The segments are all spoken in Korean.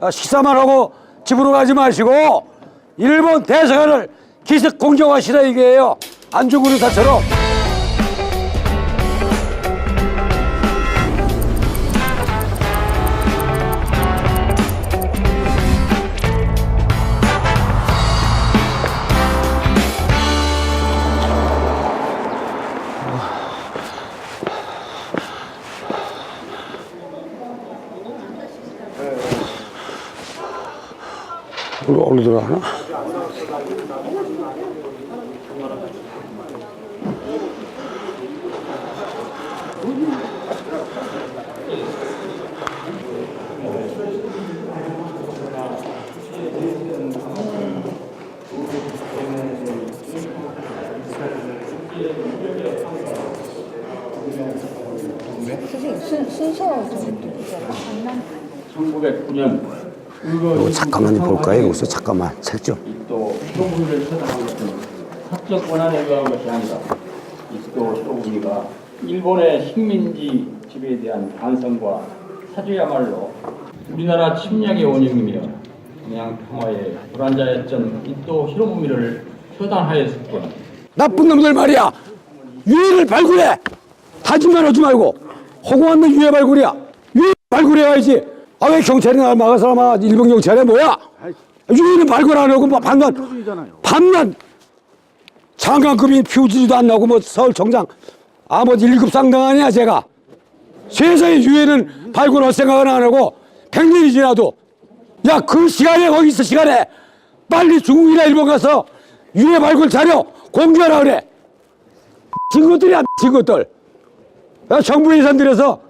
아, 식사만 하고 집으로 가지 마시고 일본 대사관을 기습 공격하시라 이게요. 안중근 의사처럼. 어느 들어가나? 선생님 순, 순서 좀 누구잖아요. 1909년 어, 잠깐만 볼까요? 여기서 잠깐만 책 좀. 또 히로부미를 처단한 것은 사적 권한에 의한 것이 아니라 이스도 히로부미가 일본의 식민지 지배에 대한 반성과 사죄야말로 우리나라 침략의 원흉이며 동양 평화의 불안자였던 이또 히로부미를 처단하였을 뿐 나쁜 놈들 말이야. 유해를 발굴해. 다짐만 하지 말고 허공한 놈 유해 발굴이야. 유해 발굴해야지. 아 왜 경찰이 날 막아서 막 일본 경찰이 뭐야? 유해는 발굴 안 하고 뭐 반만 반만 장관급이 표지도 안 나고 뭐 서울 정장 아뭐 일급 상당 아니야 제가. 세상에 유해는 발굴할 생각은 안 하고 백년이 지나도 야 그 시간에 거기 있어 시간에 빨리 중국이나 일본 가서 유해 발굴 자료 공개하라 그래. 친구들이야 친구들. 야, 정부 예산 들여서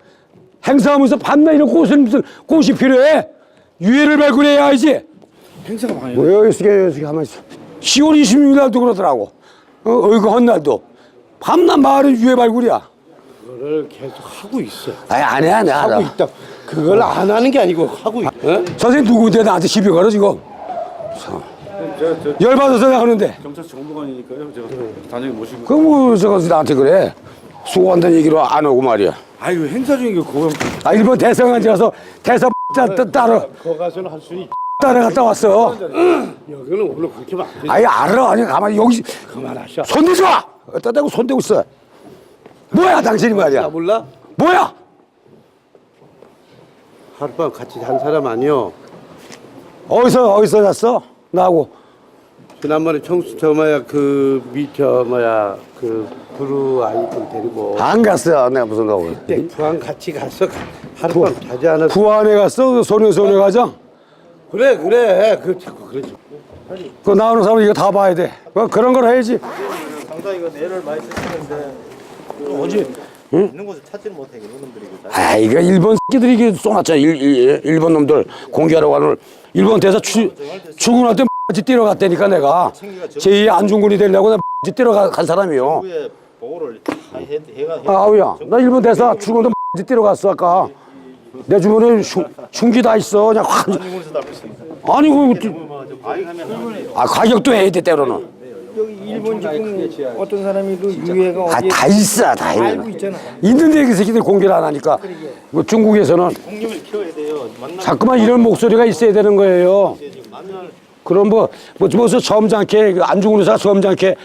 행사하면서 밤낮 이런 꽃은 무슨 꽃이 필요해? 유해를 발굴해야 하지. 행사가 많아요. 뭐 여기 있게 여기 있게 가만히 있어. 10월 26일 날도 그러더라고. 어, 어이구 헌날도 밤낮 마을은 유해 발굴이야. 그거를 계속 하고 있어. 아니 안 해, 안 해, 알아. 하고 있다. 그걸 안 하는 게 아니고 하고 있. 어? 선생님 누구한테 나한테 시비 걸어 지금? 제가 저 열받아서 내가 하는데. 경찰 정보관이니까요. 제가 단장님 모시고. 그뭐 저거 나한테 그래. 수고한다는 얘기로 안 오고 말이야. 아유 행사 중에 그 고용. 아 일본 대사관 가서 대사 따, 따라 거 가서는 할 수 있. 따라갔다 왔어. 여기는 오늘 그렇게 돼. 아예 알아. 아니 가만히 여기 그만하셔. 손 대지 마. 어디다 대고 손 대고 있어. 뭐야 당신이 말이야. 몰라? 뭐야? 하룻밤 같이 한 사람 아니요. 어디서 어디서 잤어? 나하고. 지난번에 청수 저 뭐야 그 미저 뭐야 그 부루 아이들 데리고 안 갔어. 내가 무슨 가고. 그때 부안 같이 가서 하룻밤 자지 않았어. 부안에 갔어. 소녀 소녀 가정. 그래 그래 그 자꾸 그러지. 그 나오는 사람 이거 다 봐야 돼. 뭐 그런 걸 해야지. 상당히 이거 애를 많이 쓰시는데 어지. 있는 곳을 찾지를 못해 이런 놈들이 그 아 이거 일본 새끼들이 이게 쏘놨잖아. 일, 일, 일본 놈들 공개하라고 하는 일본 대사 추, 출근할 때 X지 뛰러 갔다니까 내가 제2 안중근이 되려고 나 X지 뛰러 가- 간 사람이요. 후에 보고를 다 해, 해가 해. 아, 아우야, 나 일본 대사 출근도 X지 뛰러 갔어 아까. 내 주머니에 흉, 흉기 다 있어. 그냥 확. 일본에서 나올 수 있어. 아니 그, 가입하면 아 가격도 해야 돼 때로는. 일본 지금 어떤 사람이 그 유해가 아 어디에 다 있어 다 있는. 알고 있잖아. 있는데 그 새끼들 공개를 안 하니까. 뭐 중국에서는 공룡을 키워야 돼요. 만나 자꾸만 이런 목소리가 있어야 되는 거예요. 지금 만날 그럼 뭐, 뭐, 무슨 점잖게, 그 안중근 의사 점잖게,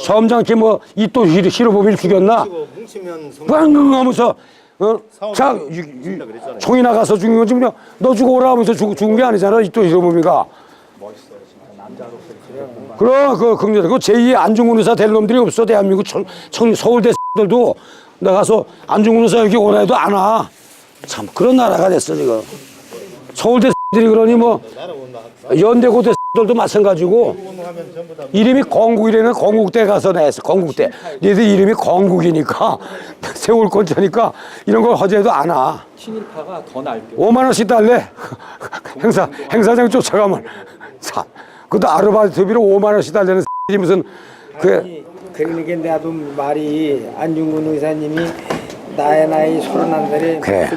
점잖게 뭐, 이또 히로보비를 죽였나? 고 뭉치면 성빵 하면서, 어? 자, 유- 유- 총이 나가서 죽인 거지, 그냥 너 오라 하면서 죽, 죽은 게 아니잖아, 이또 히로보비가. 그럼, 그, 긍정, 그 제2의 안중근 의사 될 놈들이 없어, 대한민국 청, 청, 서울대 들도 나가서 안중근 의사 여기 오라 해도 안 와. 참, 그런 나라가 됐어, 지금. 서울대 들이 그러니 뭐, 연대 고대 들도 마찬가지고 이름이 건국이라는 건국대 가서 냈어 건국대 얘들 이름이 건국이니까 세월 권자니까 이런 걸 허재도 안 와. 친일파가 더 날뛰어 5만 원씩 달래 행사 행사장 쫓아가면 참 그것도 아르바이트비로 5만 원씩 달래는 이 무슨 그 그러니까 나도 말이 안중근 의사님이 나의 나이 서른한 살에 그래.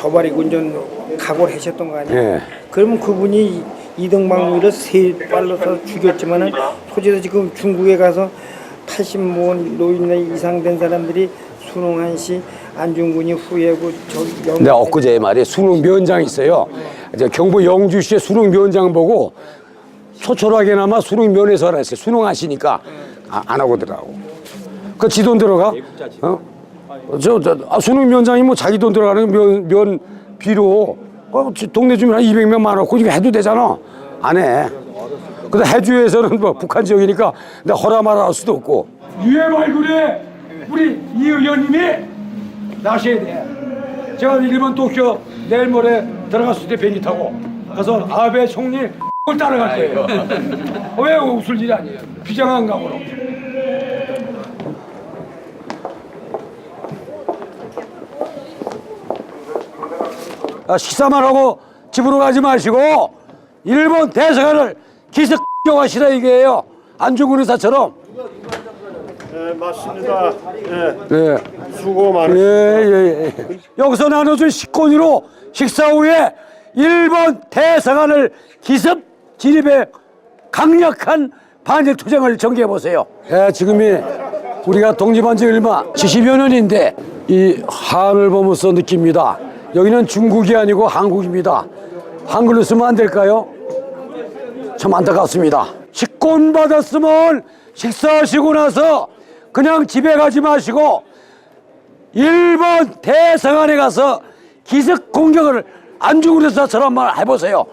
저버리고 이제 각오를 하셨던 거 아니에요? 예. 그러면 그분이 이등방위를 세 발로서 죽였지만은 소재도 지금 중국에 가서 80모 노인 이상 된 사람들이 순홍한 씨, 안중근이 후예고 저기 영. 내가 엊그제 말이에 수능 면장이 있어요 이제 경북 영주시의 수능위원장 보고 소촐하게나마 수능면에서 하라 했어요. 수능 하시니까 아, 안 하고 들어가고. 그 지돈 들어가? 어? 저, 저 아, 수능위원장이 뭐 자기 돈 들어가는 면, 면비로 어, 지- 동네 주민 한 200명 많았고 이거 해도 되잖아. 안 해. 근데 해주에서는 뭐 북한 지역이니까 내가 허라 말아 할 수도 없고. 유해 발굴에 우리 이 의원님이 나셔야 돼. 제가 일본 도쿄 내일 모레 들어갔을 때 비행기 타고 가서 아베 총리 을 따라갈 거예요. 왜 웃을 일이 아니에요. 비장한 각오로. 식사만 하고 집으로 가지 마시고 일본 대사관을 기습경하시라 이게요. 안중근 의사처럼. 네, 맞습니다. 네, 네. 수고 많으 예, 예, 예. 여기서 나눠준 식권으로 식사 후에 일본 대사관을 기습 진입해 강력한 반일 투쟁을 전개해 보세요. 예, 지금이 우리가 독립한 지 얼마 70여 년인데 이 한을 보면서 느낍니다. 여기는 중국이 아니고 한국입니다. 한글로 쓰면 안 될까요? 참 안타깝습니다. 식권 받았으면 식사하시고 나서 그냥 집에 가지 마시고 일본 대사관에 가서 기습 공격을 안중근 의사처럼 말 해보세요.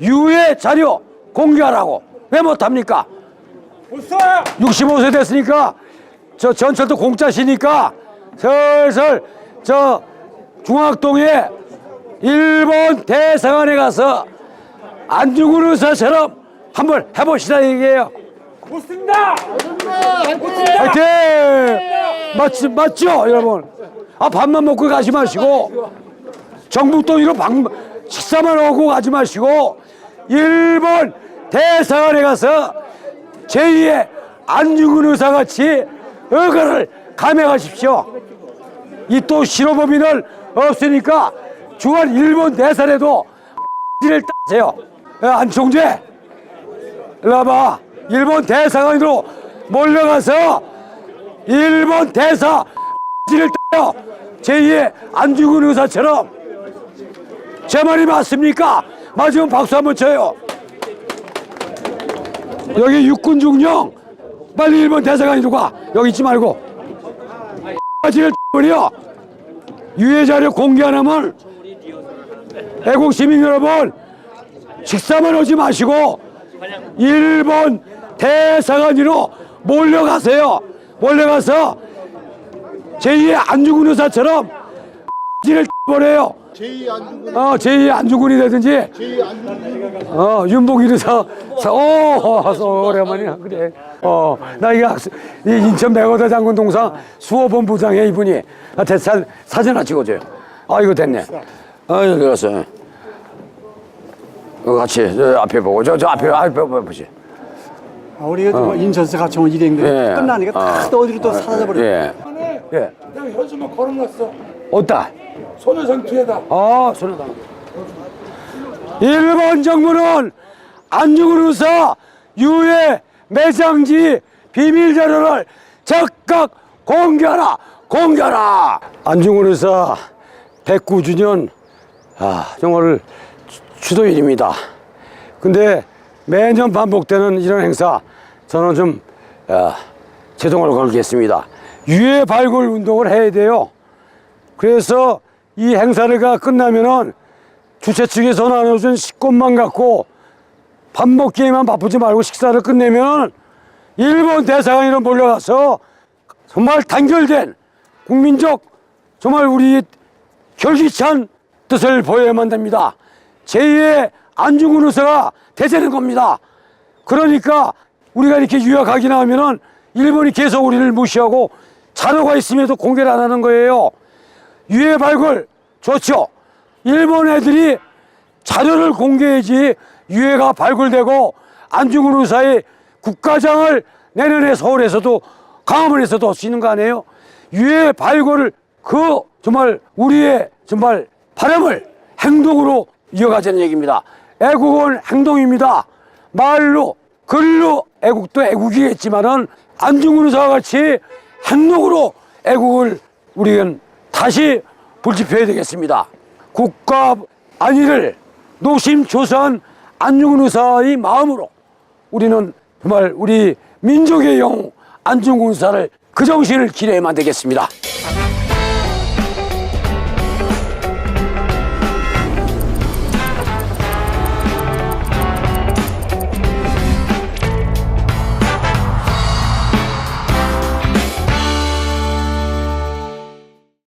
유해 자료 공개하라고. 왜 못합니까? 65세 됐으니까 저 전철도 공짜시니까 슬슬 저 중학동에 일본 대사관에 가서 안중근 의사처럼 한번 해보시다 얘기해요. 좋습니다. 화이팅! 맞지, 맞죠, 여러분? 아, 밥만 먹고 가지 마시고, 정북동으로 방, 식사만 하고 가지 마시고, 일본 대사관에 가서 제2의 안중근 의사 같이 의거를 감행하십시오. 이 또 실효법인을 없으니까 주한 일본 대사에도 를 따세요. 야, 안총재, 와봐. 일본 대사관으로 몰려가서 일본 대사 를 따요. 제2의 안중근 의사처럼 제 말이 맞습니까? 맞으면 박수 한번 쳐요. 여기 육군 중령 빨리 일본 대사관으로 가. 여기 있지 말고. 를 버려. 유해 자료 공개 안 하면 애국 시민 여러분 식사만 하지 마시고 일본 대사관으로 몰려가세요. 몰려가서 제2의 안중근 의사처럼 를 버려요. 제2 안중근. 어, 제2 안중근이 되든지. 제2 안중근. 어, 윤봉길 의사. 사- 오, 어, 오랜만이야. 그래. 어, 나 이거 학- 이 인천 백어대 장군 동상 수호본 부장에 이분이 아, 대- 사, 사진 하나 찍어줘요. 아, 이거 됐네. 아, 여기 갔어. 어, 같이 저 앞에 보고 저 저 앞에 앞에 보시. 아, 우리 가 인천에서 같이 온 일행들 예. 끝나니까 다또 어디로 또 사라져버려. 예. 예. 내가 현수막 걸어놨어. 어따? 손해상 뒤에다. 아, 손해다. 일본 정부는 안중근 의사 유해 매장지 비밀 자료를 즉각 공개하라, 공개하라. 안중근 의사 109주년 아, 정말 추- 추도일입니다. 근데 매년 반복되는 이런 행사 저는 좀 아, 제동을 걸겠습니다. 유해 발굴 운동을 해야 돼요. 그래서 이 행사가 가 끝나면은 주최 측에서 나눠준 식권만 갖고 밥 먹기에만 바쁘지 말고 식사를 끝내면 일본 대사관으로 몰려가서 정말 단결된 국민적 정말 우리 결기찬 뜻을 보여야만 됩니다. 제2의 안중근 의사가 되자는 겁니다. 그러니까 우리가 이렇게 유학하기 나오면은 일본이 계속 우리를 무시하고 자료가 있음에도 공개를 안 하는 거예요. 유해 발굴 좋죠. 일본 애들이 자료를 공개해야지 유해가 발굴되고 안중근 의사의 국가장을 내년에 서울에서도 강화문에서도 할 수 있는 거 아니에요? 유해 발굴을 그 정말 우리의 정말 바람을 행동으로 이어가자는 얘기입니다. 애국은 행동입니다. 말로 글로 애국도 애국이겠지만은 안중근 의사와 같이 행동으로 애국을 우리는 다시 불지펴야 되겠습니다. 국가 안위를 노심초사한 안중근 의사의 마음으로 우리는 정말 우리 민족의 영웅 안중근 의사를 그 정신을 기려야만 되겠습니다.